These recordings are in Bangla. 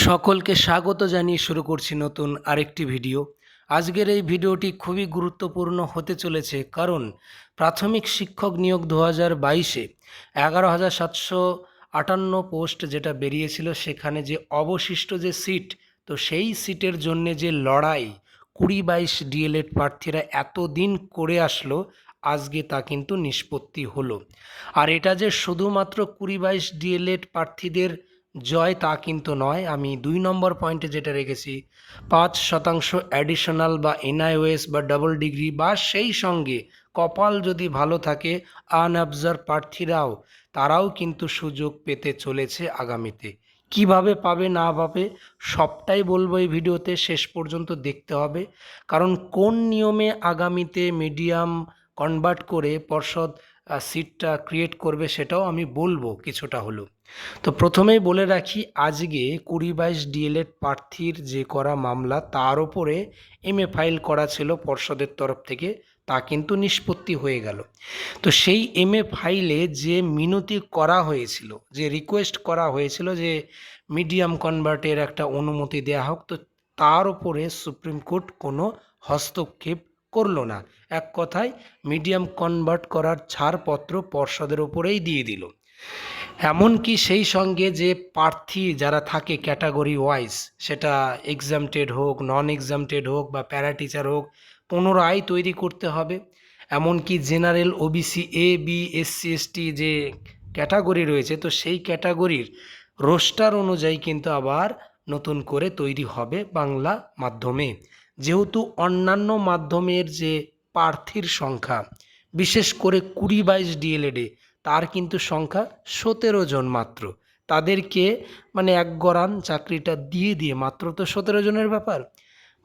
সকলকে স্বাগত জানিয়ে শুরু করছি নতুন আরেকটি ভিডিও। আজকের এই ভিডিওটি খুবই গুরুত্বপূর্ণ হতে চলেছে কারণ প্রাথমিক শিক্ষক নিয়োগ দু হাজার বাইশে এগারো হাজার সাতশো আটান্ন পোস্ট যেটা বেরিয়েছিল সেখানে যে অবশিষ্ট যে সিট, তো সেই সিটের জন্য যে লড়াই কুড়ি বাইশ ডিএলএড প্রার্থীরা এতদিন করে আসলো, আজকে তা কিন্তু নিষ্পত্তি হলো। আর এটা যে শুধুমাত্র কুড়ি বাইশ ডিএলএড প্রার্থীদের জয় তা কিন্তু নয়, আমি দুই নম্বর পয়েন্টে যেটা রেখেছি, পাঁচ শতাংশ অ্যাডিশনাল বা এনআইওএস বা ডাবল ডিগ্রি বা সেই সঙ্গে কপাল যদি ভালো থাকে আনঅবজার্ভ প্রার্থীরাও, তারাও কিন্তু সুযোগ পেতে চলেছে আগামীতে। কীভাবে পাবে না পাবে, সবটাই বলব এই ভিডিওতে, শেষ পর্যন্ত দেখতে হবে। কারণ কোন নিয়মে আগামীতে মিডিয়াম কনভার্ট করে পর্ষদ সিটটা ক্রিয়েট করবে সেটাও আমি বলব কিছুটা হলো তো প্রথমেই বলে রাখি, আজকে কুড়ি বাইশ ডিএলএড প্রার্থীর যে করা মামলা, তার ওপরে এমএ ফাইল করা ছিল পর্ষদের তরফ থেকে, তা কিন্তু নিষ্পত্তি হয়ে গেল। তো সেই এমএ ফাইলে যে মিনতি করা হয়েছিল, যে রিকোয়েস্ট করা হয়েছিল যে মিডিয়াম কনভার্টের একটা অনুমতি দেওয়া হোক, তো তার ওপরে সুপ্রিম কোর্ট কোনো হস্তক্ষেপ করল না। এক কথায় মিডিয়াম কনভার্ট করার ছাড়পত্র পর্ষদের ওপরেই দিয়ে দিল। এমনকি সেই সঙ্গে যে প্রার্থী যারা থাকে ক্যাটাগরি ওয়াইজ, সেটা এক্সামটেড হোক নন এক্সামটেড হোক বা প্যারা টিচার হোক, পুনরায় তৈরি করতে হবে। এমনকি general OBC A B SC ST যে ক্যাটাগরি রয়েছে, তো সেই ক্যাটাগরির রোস্টার অনুযায়ী কিন্তু আবার নতুন করে তৈরি হবে বাংলা মাধ্যমে। যেহেতু অন্যান্য মাধ্যমের যে প্রার্থীর সংখ্যা, বিশেষ করে কুড়ি বাইশ ডিএলএডে তার কিন্তু সংখ্যা সতেরো জন মাত্র। তাদেরকে মানে এক গরান চাকরিটা দিয়ে দিয়ে মাত্র তো সতেরো জনের ব্যাপার।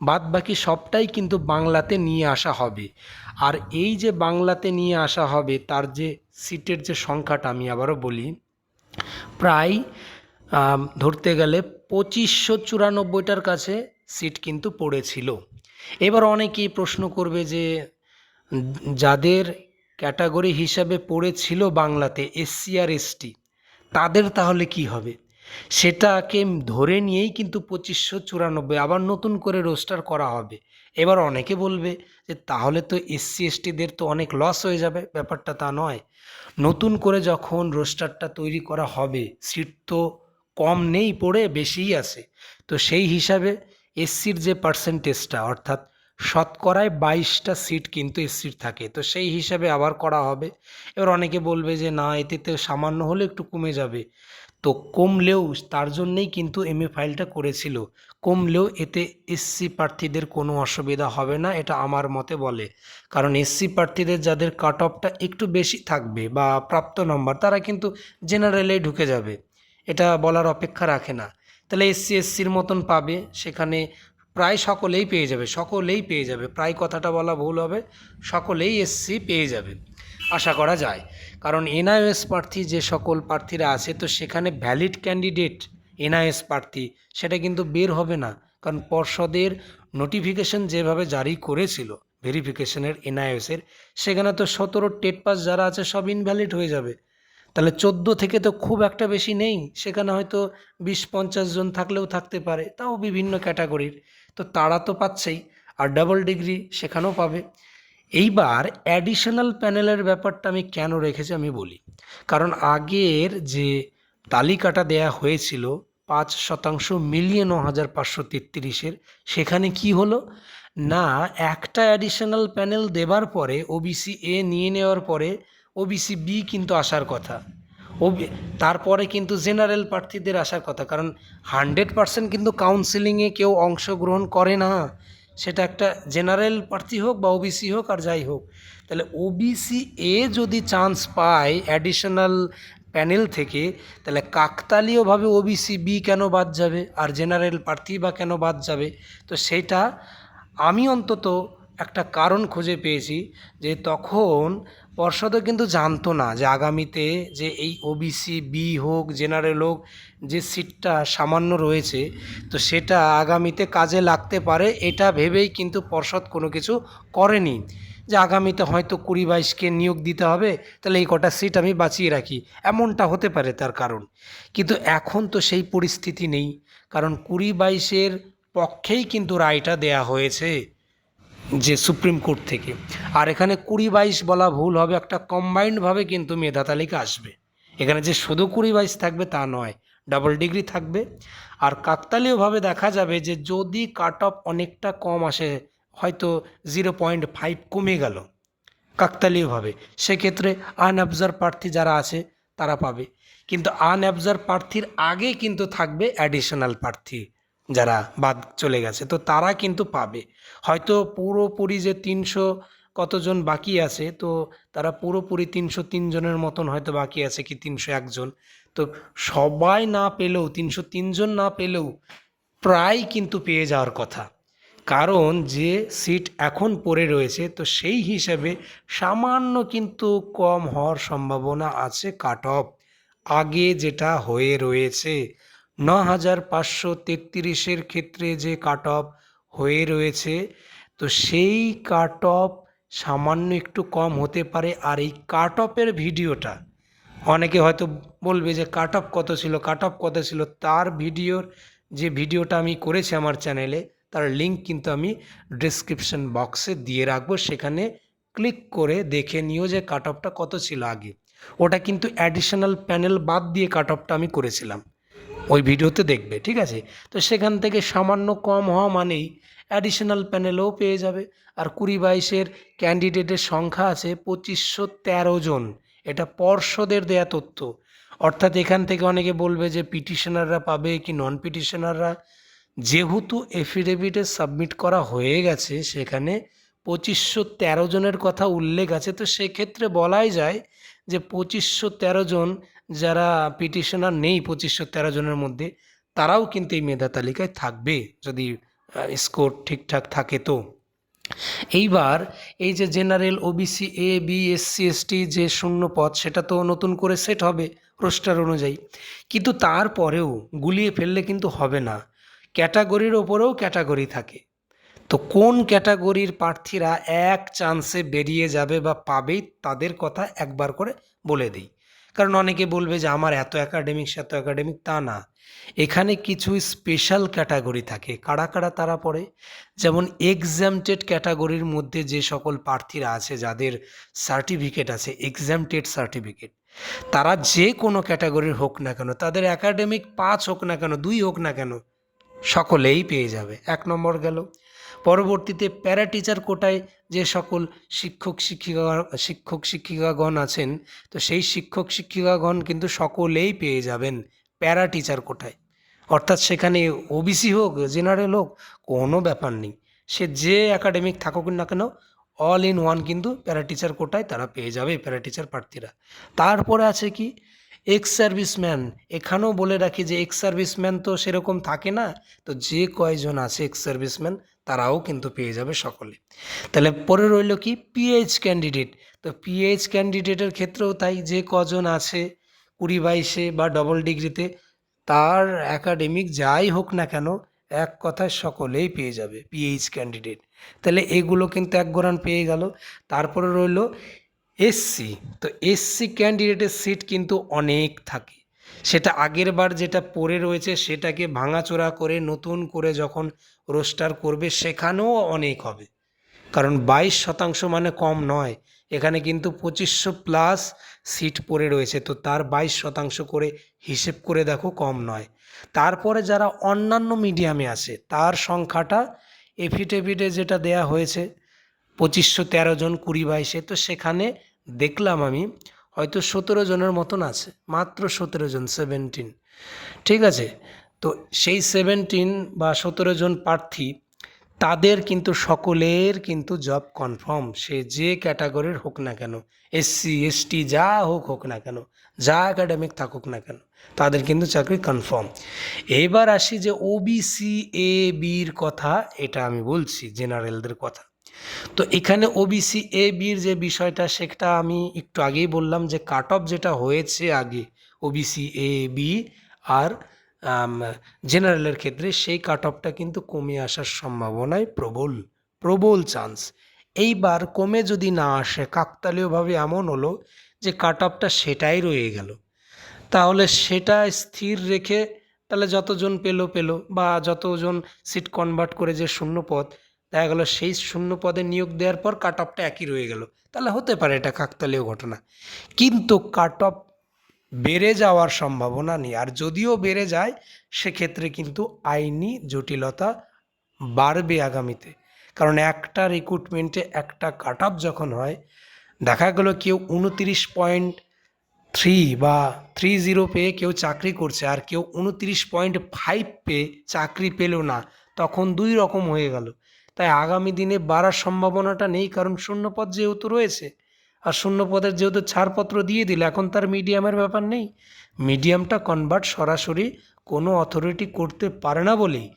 বাদ বাকি সবটাই কিন্তু বাংলাতে নিয়ে আসা হবে। আর এই যে বাংলাতে নিয়ে আসা হবে, তার যে সিটের যে সংখ্যাটা আমি আবারও বলি, প্রায় ধরতে গেলে পঁচিশশো চুরানব্বইটার কাছে সিট কিন্তু পড়েছিল। এবার অনেকেই প্রশ্ন করবে যে, যাদের ক্যাটাগরি হিসাবে পড়েছিল বাংলাতে এসসি আর এসটি। তাদের তাহলে কি হবে? সেটাকে ধরে নিয়েই কিন্তু পঁচিশশো চুরানব্বই আবার নতুন করে রোস্টার করা হবে। এবার অনেকে বলবে যে তাহলে তো এসসি, এসটিদের তো অনেক লস হয়ে যাবে। ব্যাপারটা তা নয়। নতুন করে যখন রোস্টারটা তৈরি করা হবে সিট তো কম নেই পড়ে, বেশিই আছে। তো সেই হিসাবে এসসির যে পার্সেন্টেজটা অর্থাৎ শতকরায় বাইশটা সিট কিন্তু এসসির থাকে। তো সেই হিসাবে আবার করা হবে। এবার অনেকে বলবে যে, না, এতে তো সামান্য হলে একটু কমে যাবে। তো কমলেও তার জন্যেই কিন্তু এমএ ফাইলটা করেছিল। কমলেও এতে এসসি প্রার্থীদের কোনো অসুবিধা হবে না, এটা আমার মতে বলে। কারণ এসসি প্রার্থীদের যাদের কাট অফটা একটু বেশি থাকবে বা প্রাপ্ত নম্বর তারা কিন্তু জেনারেলেই ঢুকে যাবে। এটা বলার অপেক্ষা রাখে না। তাহলে এসসি এসসির মতন পাবে। সেখানে প্রায় সকলেই পেয়ে যাবে, সকলেই পেয়ে যাবে। প্রায় কথাটা বলা ভুল হবে, সকলেই এসসি পেয়ে যাবে। আশা করা যায়। কারণ এনআইএস প্রার্থী যে সকল প্রার্থীরা আছে, তো সেখানে ভ্যালিড ক্যান্ডিডেট এনআইএস প্রার্থী, সেটা কিন্তু বের হবে না। কারণ পর্ষদের নোটিফিকেশন যেভাবে জারি করেছিল ভেরিফিকেশনের এনআইএসের সেখানে তো সতেরো টেট পাস যারা আছে, সব ইনভ্যালিড হয়ে যাবে। তাহলে চোদ্দ থেকে তো খুব একটা বেশি নেই। সেখানে হয়তো বিশ পঞ্চাশ জন থাকলেও থাকতে পারে, তাও বিভিন্ন ক্যাটাগরির তো তারা তো পাচ্ছেই, আর ডাবল ডিগ্রি সেখানেও পাবে। এইবার অ্যাডিশনাল প্যানেলের ব্যাপারটা আমি কেন রেখেছি আমি বলি। কারণ আগের যে তালিকাটা দেয়া হয়েছিল, পাঁচ শতাংশ মিলিয়ে ন হাজার পাঁচশো তেত্রিশের, সেখানে কি হলো? না, একটা অ্যাডিশনাল প্যানেল দেবার পরে ওবিসি এ নিয়ে নেওয়ার পরে ওবিসি বি কিন্তু আসার কথা। তারপরে কিন্তু জেনারেল প্রার্থীদের আসার কথা, কারণ হান্ড্রেড পার্সেন্ট কিন্তু কাউন্সিলিংয়ে কেউ অংশগ্রহণ করে না। সেটা একটা জেনারেল প্রার্থী হোক বা ওবিসি হোক আর যাই হোক, তাহলে ওবিসি এ যদি চান্স পায় অ্যাডিশনাল প্যানেল থেকে, তাহলে কাকতালীয়ভাবে ওবিসি বি কেন বাদ যাবে? আর জেনারেল প্রার্থী বা কেন বাদ যাবে? তো সেটা আমি অন্তত একটা কারণ খুঁজে পেয়েছি যে তখন পর্ষদও কিন্তু জানতো না যে আগামীতে যে এই ওবিসি বি হোক জেনারেল হোক, যে সিটটা সামান্য রয়েছে, তো সেটা আগামীতে কাজে লাগতে পারে, এটা ভেবেই কিন্তু পর্ষদ কোনো কিছু করেনি। যে আগামীতে হয়তো কুড়ি বাইশকে নিয়োগ দিতে হবে, তাহলে এই কটা সিট আমি বাঁচিয়ে রাখি। এমনটা হতে পারে তার কারণ। কিন্তু এখন তো সেই পরিস্থিতি নেই, কারণ কুড়ি বাইশের পক্ষেই কিন্তু রায়টা দেয়া হয়েছে। যে সুপ্রিম কোর্ট থেকে। আর এখানে কুড়ি বাইশ বলা ভুল হবে, একটা কম্বাইন্ডভাবে কিন্তু মেধা তালিকা আসবে। এখানে যে শুধু কুড়ি বাইশ থাকবে তা নয় ডাবল ডিগ্রি থাকবে। আর কাকতালীয়ভাবে দেখা যাবে যে যদি কাট অফ অনেকটা কম আসে, হয়তো জিরো পয়েন্ট ফাইভ কমে গেল কাকতালীয়ভাবে। সেক্ষেত্রে আনঅবজার্ভ প্রার্থী যারা আছে, তারা পাবে। কিন্তু আনঅবজার্ভ প্রার্থীর আগে কিন্তু থাকবে অ্যাডিশনাল প্রার্থী। যারা বাদ চলে গেছে, তো তারা কিন্তু পাবে। হয়তো পুরোপুরি যে তিনশো কতজন বাকি আছে, তো তারা পুরোপুরি তিনশো তিনজনের মতন হয়তো বাকি আছে কি তিনশো একজন তো সবাই না পেলেও, তিনশো তিনজন না পেলেও প্রায় কিন্তু পেয়ে যাওয়ার কথা। কারণ যে সিট এখন পড়ে রয়েছে, তো সেই হিসাবে সামান্য কিন্তু কম হওয়ার সম্ভাবনা আছে কাট অফ। আগে যেটা হয়ে রয়েছে ন হাজার পাঁচশো তেত্রিশের ক্ষেত্রে যে কাট অফ হয়ে রয়েছে, তো সেই কাট অফ সামান্য একটু কম হতে পারে। আর এই কাট অফের ভিডিওটা, অনেকে হয়তো বলবে যে কাট অফ কত ছিল কাট অফ কত ছিল, তার ভিডিওর যে ভিডিওটা আমি করেছি আমার চ্যানেলে, তার লিঙ্ক কিন্তু আমি ডিসক্রিপশন বক্সে দিয়ে রাখব। সেখানে ক্লিক করে দেখে নিও যে কাট অফটা কত ছিল আগে। ওটা কিন্তু অ্যাডিশনাল প্যানেল বাদ দিয়ে কাট অফটা আমি করেছিলাম। ওই ভিডিওতে দেখবে, ঠিক আছে? তো সেখান থেকে সামান্য কম হওয়া মানেই অ্যাডিশনাল প্যানেলও পেয়ে যাবে। আর কুড়ি বাইশের ক্যান্ডিডেটের সংখ্যা আছে পঁচিশশো তেরো জন। এটা পর্ষদের দেয়া তথ্য। অর্থাৎ এখান থেকে অনেকে বলবে যে পিটিশনাররা পাবে কি নন পিটিশনাররা যেহেতু এফিডেভিটে সাবমিট করা হয়ে গেছে, সেখানে পঁচিশশো তেরো জনের কথা উল্লেখ আছে, তো সেক্ষেত্রে বলাই যায় যে পঁচিশশো তেরো জন যারা পিটিশনার নেই পঁচিশশো তেরো জনের মধ্যে, তারাও কিন্তু এই মেধা তালিকায় থাকবে যদি স্কোর ঠিকঠাক থাকে তো। এইবার এই যে general OBC A B SC ST যে শূন্য পদ, সেটা তো নতুন করে সেট হবে রোস্টার অনুযায়ী। কিন্তু তারপরেও গুলিয়ে ফেললে কিন্তু হবে না। ক্যাটাগরির ওপরেও ক্যাটাগরি থাকে। তো কোন ক্যাটাগরির প্রার্থীরা এক চান্সে বেরিয়ে যাবে বা পাবেই, তাদের কথা একবার করে বলে দিই। কারণ অনেকে বলবে যে আমার এত একাডেমিক এত একাডেমিক তা না। এখানে কিছু স্পেশাল ক্যাটাগরি থাকে। কারা কারা তারা পড়ে? যেমন এক্সামটেড ক্যাটাগরির মধ্যে যে সকল প্রার্থীরা আছে, যাদের সার্টিফিকেট আছে এক্সামটেড সার্টিফিকেট তারা যে কোনো ক্যাটাগরির হোক না কেন, তাদের একাডেমিক পাঁচ হোক না কেন, দুই হোক না কেন, সকলেই পেয়ে যাবে। এক নম্বর গেল, পরবর্তীতে প্যারা টিচার কোটায় যে সকল শিক্ষক শিক্ষিকা, শিক্ষক শিক্ষিকাগণ আছেন, তো সেই শিক্ষক শিক্ষিকাগণ কিন্তু সকলেই পেয়ে যাবেন প্যারা টিচার কোটায় অর্থাৎ সেখানে ওবিসি হোক, জেনারেল হোক, কোনো ব্যাপার নেই। সে যে একাডেমিক থাকুক না কেন, অল ইন ওয়ান কিন্তু প্যারা টিচার কোটায় তারা পেয়ে যাবে প্যারা টিচার প্রার্থীরা। তারপরে আছে কি, এক্স সার্ভিসম্যান। এখানেও বলে রাখি যে এক্স সার্ভিসম্যান তো সেরকম থাকে না, তো যে কয়জন আছে এক্স সার্ভিসম্যান তারাও কিন্তু পেয়ে যাবে সকলে। তাহলে পরে রইল কি? পিএইচ ক্যান্ডিডেট তো পিএইচ ক্যান্ডিডেটের ক্ষেত্রেও তাই যে কজন আছে কুড়ি বাইশে বা ডবল ডিগ্রিতে তার একাডেমিক যাই হোক না কেন, এক কথায় সকলেই পেয়ে যাবে পিএইচ ক্যান্ডিডেট তাহলে এগুলো কিন্তু এক গোরান পেয়ে গেল। তারপরে রইল এসসি তো এসসি ক্যান্ডিডেটের সিট কিন্তু অনেক থাকে। সেটা আগের বার যেটা পড়ে রয়েছে সেটাকে ভাঙাচোরা করে নতুন করে যখন রোস্টার করবে সেখানেও অনেক হবে। কারণ বাইশ শতাংশ মানে কম নয়। এখানে কিন্তু পঁচিশশো প্লাস সিট পড়ে রয়েছে। তো তার বাইশ শতাংশ করে হিসেব করে দেখো কম নয়। তারপরে যারা অন্যান্য মিডিয়ামে আছে, তার সংখ্যাটা এফিডেভিটে যেটা দেয়া হয়েছে, পঁচিশশো তেরো জন কুড়ি বাইশে, তো সেখানে দেখলাম আমি হয়তো সতেরো জনের মতন আছে, মাত্র সতেরো জন সেভেন্টিন ঠিক আছে? তো সেই সেভেন্টিন বা সতেরো জন প্রার্থী, তাদের কিন্তু সকলের কিন্তু জব কনফার্ম সে যে ক্যাটাগরির হোক না কেন এসসি এসটি যা হোক হোক না কেন, যা একাডেমিক থাকুক না কেন, তাদের কিন্তু চাকরি কনফার্ম এবার আসি যে ওবিসি এ বির কথা, এটা আমি বলছি জেনারেলদের কথা। তো এখানে ওবিসি এ বির যে বিষয়টা সেটা আমি একটু আগেই বললাম যে কাট অফ যেটা হয়েছে আগে ওবিসি এ বি আর জেনারেলের ক্ষেত্রে সেই কাট অফটা কিন্তু কমে আসার সম্ভাবনায় প্রবল প্রবল চান্স এইবার কমে যদি না আসে, কাকতালীয়ভাবে এমন হলো যে কাট অফটা সেটাই রয়ে গেল। তাহলে সেটা স্থির রেখে তাহলে যতজন পেল পেল বা যতজন সিট কনভার্ট করে যে শূন্য পদ দেখা গেলো সেই শূন্য পদে নিয়োগ দেওয়ার পর কাট অফটা একই রয়ে গেল। তাহলে হতে পারে এটা কাকতালীয় ঘটনা। কিন্তু কাট অফ বেড়ে যাওয়ার সম্ভাবনা নেই। আর যদিও বেড়ে যায়, সেক্ষেত্রে কিন্তু আইনি জটিলতা বাড়বে আগামীতে। কারণ একটা রিক্রুটমেন্টে একটা কাট অফ যখন হয়, দেখা গেলো কেউ উনতিরিশ পয়েন্ট থ্রি বা থ্রি জিরো পেয়ে কেউ চাকরি করছে আর কেউ উনতিরিশ পয়েন্ট ফাইভ পেয়ে চাকরি পেল না, তখন দুই রকম হয়ে গেল। তাই আগামী দিনে বাড়ার সম্ভাবনাটা নেই, কারণ শূন্যপদ যেহেতু রয়েছে, আর শূন্যপদের যেহেতু ছাড়পত্র দিয়ে দিল এখন তার মিডিয়ামের ব্যাপার নেই। মিডিয়ামটা কনভার্ট সরাসরি কোনো অথরিটি করতে পারে না বলেই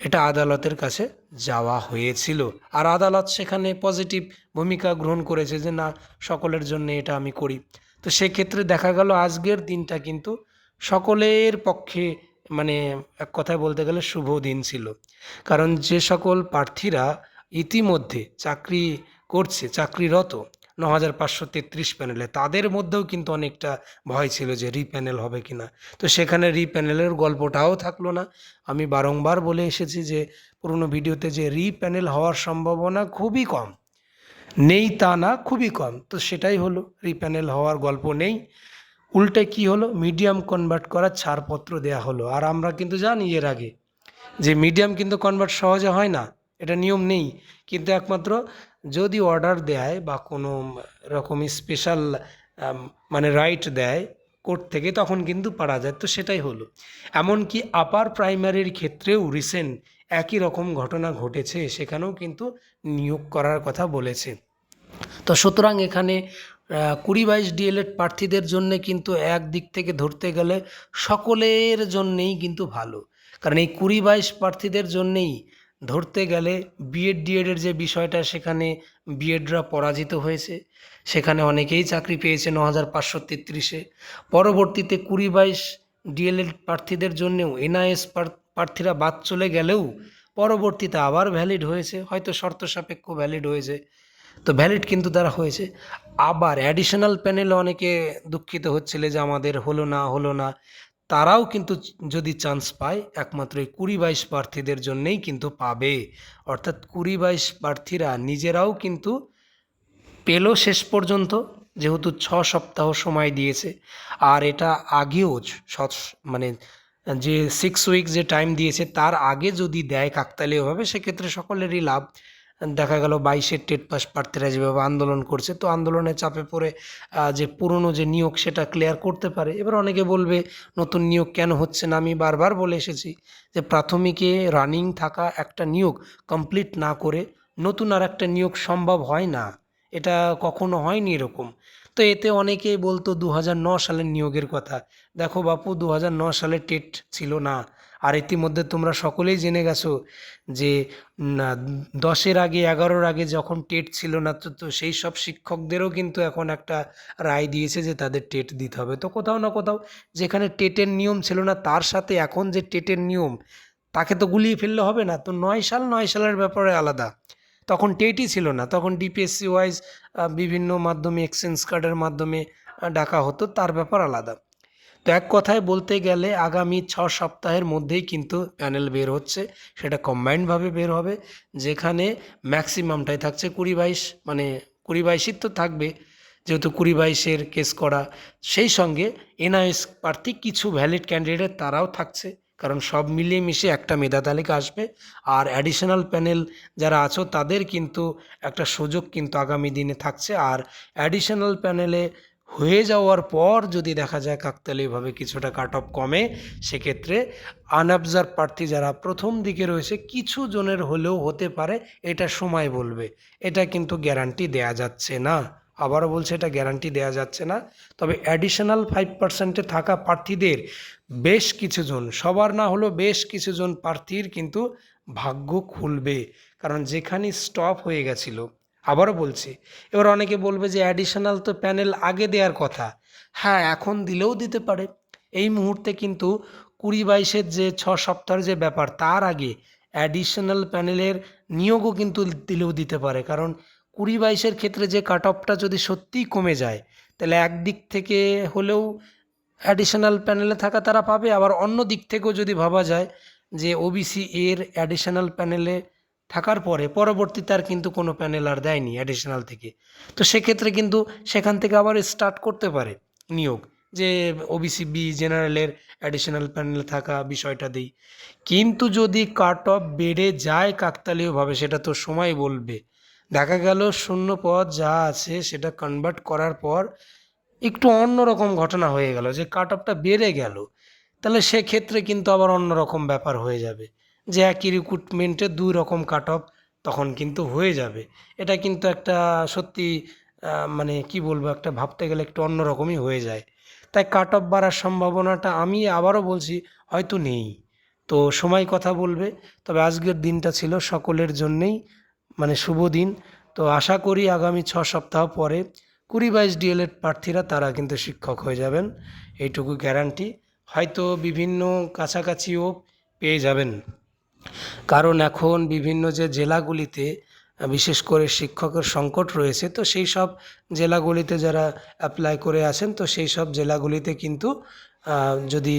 এটা আদালতের কাছে যাওয়া হয়েছিল। আর আদালত সেখানে পজিটিভ ভূমিকা গ্রহণ করেছে যে, না, সকলের জন্য এটা আমি করি। তো সেক্ষেত্রে দেখা গেল আজকের দিনটা কিন্তু সকলের পক্ষে মানে এক কথায় বলতে গেলে শুভ দিন ছিল। কারণ যে সকল প্রার্থীরা ইতিমধ্যে চাকরি করছে, চাকরিরত ন হাজার পাঁচশো তেত্রিশ প্যানেলে, তাদের মধ্যেও কিন্তু অনেকটা ভয় ছিল যে রিপ্যানেল হবে কিনা। তো সেখানে রিপ্যানেলের গল্পটাও থাকল না। আমি বারংবার বলে এসেছি যে, পুরনো ভিডিওতে যে রিপ্যানেল হওয়ার সম্ভাবনা খুবই কম। নেই তা না, খুবই কম। তো সেটাই হলো, রিপ্যানেল হওয়ার গল্প নেই। উল্টে কি হলো? মিডিয়াম কনভার্ট করার ছাড়পত্র দেয়া হলো। আর আমরা কিন্তু জানি এর আগে যে মিডিয়াম কিন্তু কনভার্ট সহজে হয় না, এটা নিয়ম নেই। কিন্তু একমাত্র যদি অর্ডার দেয় বা কোনো রকমই স্পেশাল মানে রাইট দেয় কোর্ট থেকে, তখন কিন্তু পারা যায়। তো সেটাই হলো। এমনকি আপার প্রাইমারির ক্ষেত্রেও রিসেন্ট একই রকম ঘটনা ঘটেছে, সেখানেও কিন্তু নিয়োগ করার কথা বলেছে। তো সুতরাং এখানে কুড়ি বাইশ ডিএলএড প্রার্থীদের জন্যে কিন্তু এক দিক থেকে ধরতে গেলে সকলের জন্যেই কিন্তু ভালো। কারণ এই কুড়ি বাইশ প্রার্থীদের জন্যেই ধরতে গেলে বিএড ডিএডের যে বিষয়টা, সেখানে বিএডরা পরাজিত হয়েছে। সেখানে অনেকেই চাকরি পেয়েছে ন হাজার পাঁচশো তেত্রিশে। পরবর্তীতে কুড়ি বাইশ ডিএলএড প্রার্থীদের জন্যেও এনআইএস প্রার্থীরা বাদ চলে গেলেও পরবর্তীতে আবার ভ্যালিড হয়েছে। হয়তো শর্ত সাপেক্ষ ভ্যালিড হয়েছে। তো ভ্যালিড কিন্তু তারা হয়েছে। আবার অ্যাডিশনাল প্যানেলে অনেকে দুঃখিত হচ্ছিল যে আমাদের হলো না হলো না। তারাও কিন্তু যদি চান্স পায়, একমাত্র এই কুড়ি বাইশ প্রার্থীদের জন্যেই কিন্তু পাবে। অর্থাৎ কুড়ি বাইশ প্রার্থীরা নিজেরাও কিন্তু পেল শেষ পর্যন্ত, যেহেতু ছ সপ্তাহ সময় দিয়েছে। আর এটা আগেও মানে যে সিক্স উইক যে টাইম দিয়েছে, তার আগে যদি দেয় কাকতালীয়ভাবে, সেক্ষেত্রে সকলেরই লাভ। দেখা গেল বাইশের টেট পাস প্রার্থীরা যেভাবে আন্দোলন করছে, তো আন্দোলনের চাপে পড়ে যে পুরনো যে নিয়োগ সেটা ক্লিয়ার করতে পারে। এবার অনেকে বলবে, নতুন নিয়োগ কেন হচ্ছে না? আমি বারবার বলে এসেছি যে প্রাথমিকে রানিং থাকা একটা নিয়োগ কমপ্লিট না করে নতুন আর একটা নিয়োগ সম্ভব হয় না। এটা কখনো হয়নি এরকম। তো এতে অনেকেই বলতো, দু সালের নিয়োগের কথা। দেখো বাপু, দু সালে টেট ছিল না। আর ইতিমধ্যে তোমরা সকলেই জেনে গেছো যে দশের আগে, এগারোর আগে যখন টেট ছিল না, তো তো সেই সব শিক্ষকদেরও কিন্তু এখন একটা রায় দিয়েছে যে তাদের টেট দিতে হবে। তো কোথাও না কোথাও যেখানে টেটের নিয়ম ছিল না, তার সাথে এখন যে টেটের নিয়ম, তাকে তো গুলিয়ে ফেললে হবে না। তো নয় সাল, নয় সালের ব্যাপারে আলাদা। তখন টেটই ছিল না। তখন ডিপিএসসি ওয়াইজ বিভিন্ন মাধ্যমে, এক্সচেঞ্জ কার্ডের মাধ্যমে ডাকা হতো, তার ব্যাপার আলাদা। তো এক কথায় বলতে গেলে আগামী ছ সপ্তাহের মধ্যেই কিন্তু প্যানেল বের হচ্ছে, সেটা কম্বাইন্ডভাবে বের হবে, যেখানে ম্যাক্সিমামটাই থাকছে কুড়ি বাইশ মানে কুড়ি বাইশই তো থাকবে, যেহেতু কুড়ি বাইশের কেস করা। সেই সঙ্গে এনআইএস প্রার্থী কিছু ভ্যালিড ক্যান্ডিডেট তারাও থাকছে, কারণ সব মিলিয়ে মিশে একটা মেধা তালিকা আসবে। আর অ্যাডিশনাল প্যানেল যারা আছো, তাদের কিন্তু একটা সুযোগ কিন্তু আগামী দিনে থাকছে। আর অ্যাডিশনাল প্যানেলে হয়ে যাওয়ার পর যদি দেখা যায় কাকতালীয়ভাবে কিছুটা কাট অফ কমে, সেক্ষেত্রে আনঅবজার্ভ প্রার্থী যারা প্রথম দিকে রয়েছে, কিছু জনের হলেও হতে পারে এটা সময় বলবে। এটা কিন্তু গ্যারান্টি দেয়া যাচ্ছে না। আবারও বলছে, এটা গ্যারান্টি দেয়া যাচ্ছে না। তবে অ্যাডিশনাল ফাইভ পার্সেন্টে থাকা প্রার্থীদের বেশ কিছুজন, সবার না হলেও বেশ কিছুজন প্রার্থীর কিন্তু ভাগ্য খুলবে। কারণ যেখানে স্টপ হয়ে গেছিল আবারও বলছি, এবার অনেকে বলবে যে অ্যাডিশনাল তো প্যানেল আগে দেওয়ার কথা। হ্যাঁ এখন দিলেও দিতে পারে। এই মুহূর্তে কিন্তু কুড়ি বাইশের যে ছ সপ্তাহের যে ব্যাপার, তার আগে অ্যাডিশনাল প্যানেলের নিয়োগও কিন্তু দিলেও দিতে পারে। কারণ কুড়ি বাইশের ক্ষেত্রে যে কাট অফটা যদি সত্যিই কমে যায়, তাহলে একদিক থেকে হলেও অ্যাডিশনাল প্যানেলে থাকা তারা পাবে। আবার অন্য দিক থেকেও যদি ভাবা যায় যে ওবিসি এর অ্যাডিশনাল প্যানেলে থাকার পরে পরবর্তীতে আর কিন্তু কোনো প্যানেল আর দেয়নি অ্যাডিশনাল থেকে। তো সেক্ষেত্রে কিন্তু সেখান থেকে আবার স্টার্ট করতে পারে নিয়োগ, যে ওবিসি বি জেনারেলের অ্যাডিশনাল প্যানেলে থাকা বিষয়টা দিই। কিন্তু যদি কাট অফ বেড়ে যায় কাকতালীয়ভাবে, সেটা তো সময় বলবে। দেখা গেল শূন্য পদ যা আছে সেটা কনভার্ট করার পর একটু অন্যরকম ঘটনা হয়ে গেল, যে কাট অফটা বেড়ে গেল। তাহলে সেক্ষেত্রে কিন্তু আবার অন্যরকম ব্যাপার হয়ে যাবে। যে একই রিক্রুটমেন্টে দুই রকম কাট অফ তখন কিন্তু হয়ে যাবে। এটা কিন্তু একটা সত্যি মানে কি বলব, একটা ভাবতে গেলে একটু অন্যরকমই হয়ে যায়। তাই কাট অফ বাড়ার সম্ভাবনাটা আমি আবারও বলছি, হয়তো নেই। তো সময় কথা বলবে, তবে আজকের দিনটা ছিল সকলের জন্যেই মানে শুভ দিন। তো আশা করি আগামী ছ সপ্তাহ পরে কুড়ি বাইশ ডিএলএড প্রার্থীরা তারা কিন্তু শিক্ষক হয়ে যাবেন, এইটুকু গ্যারান্টি হয়তো বিভিন্ন কাছাকাছিও পেয়ে যাবেন। কারণ এখন বিভিন্ন যে জেলাগুলিতে, বিশেষ করে শিক্ষকের সংকট রয়েছে, তো সেই সব জেলাগুলিতে যারা অ্যাপ্লাই করে আছেন, তো সেই সব জেলাগুলিতে কিন্তু যদি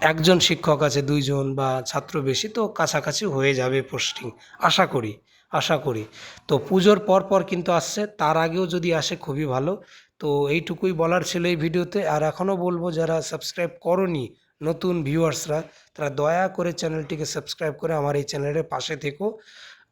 একজন শিক্ষক আছে, দুইজন বা ছাত্র বেশি, তো কাছাকাছি হয়ে যাবে পোস্টিং আশা করি আশা করি। তো পুজোর পর পর কিন্তু আসছে, তার আগেও যদি আসে খুবই ভালো। তো এইটুকুই বলার ছিল এই ভিডিওতে, আর এখনও বলব, যারা সাবস্ক্রাইব করনি নতুন ভিউয়ার্সরা, তারা দয়া করে চ্যানেলটিকে সাবস্ক্রাইব করে আমার এই চ্যানেলের পাশে থেকো।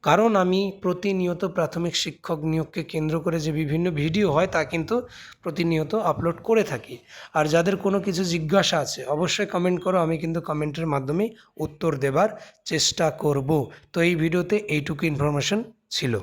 কারণ আমি প্রতিনিয়ত প্রাথমিক শিক্ষক নিয়োগকে কেন্দ্র করে যে বিভিন্ন ভিডিও হয়, তা কিন্তু প্রতিনিয়ত আপলোড করে থাকি। আর যাদের কোনো কিছু জিজ্ঞাসা আছে, অবশ্যই কমেন্ট করো, আমি কিন্তু কমেন্টের মাধ্যমে উত্তর দেবার চেষ্টা করব। তো এই ভিডিওতে এইটুকু ইনফরমেশন ছিল।